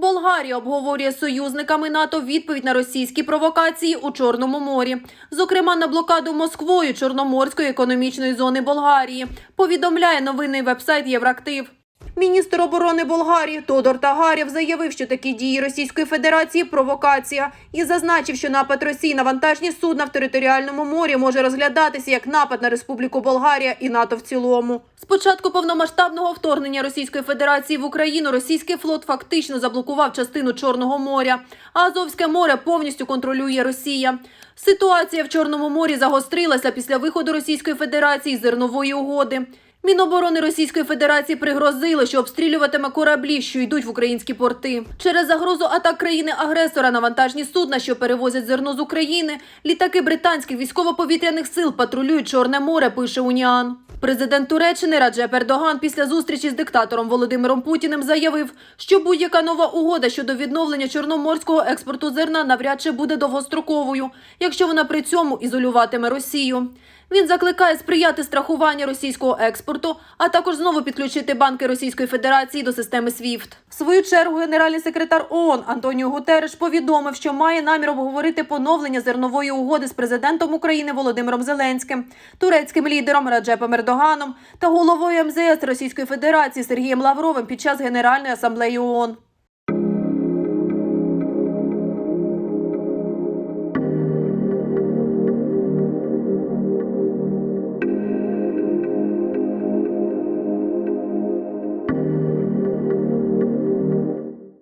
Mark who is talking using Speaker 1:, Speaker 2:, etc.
Speaker 1: Болгарія обговорює союзниками НАТО відповідь на російські провокації у Чорному морі, зокрема на блокаду Москвою Чорноморської економічної зони Болгарії. Повідомляє новинний вебсайт Єврактив. Міністр оборони Болгарії Тодор Тагарєв заявив, що такі дії Російської Федерації провокація, і зазначив, що напад Росії на вантажні судна в територіальному морі може розглядатися як напад на Республіку Болгарія і НАТО в цілому. З початку повномасштабного вторгнення Російської Федерації в Україну російський флот фактично заблокував частину Чорного моря, а Азовське море повністю контролює Росія. Ситуація в Чорному морі загострилася після виходу Російської Федерації з зернової угоди. Міноборони Російської Федерації пригрозили, що обстрілюватиме кораблі, що йдуть в українські порти. Через загрозу атак країни-агресора на вантажні судна, що перевозять зерно з України, літаки британських військово-повітряних сил патрулюють Чорне море, пише Уніан. Президент Туреччини Раджеп Ердоган після зустрічі з диктатором Володимиром Путіним заявив, що будь-яка нова угода щодо відновлення чорноморського експорту зерна навряд чи буде довгостроковою, якщо вона при цьому ізолюватиме Росію. Він закликає сприяти страхуванню російського експорту, а також знову підключити банки Російської Федерації до системи SWIFT. В свою чергу генеральний секретар ООН Антоніо Гутереш повідомив, що має намір обговорити поновлення зернової угоди з президентом України Володимиром Зеленським, турецьким лідером Раджепом Ердоганом та головою МЗС Російської Федерації Сергієм Лавровим під час Генеральної асамблеї ООН.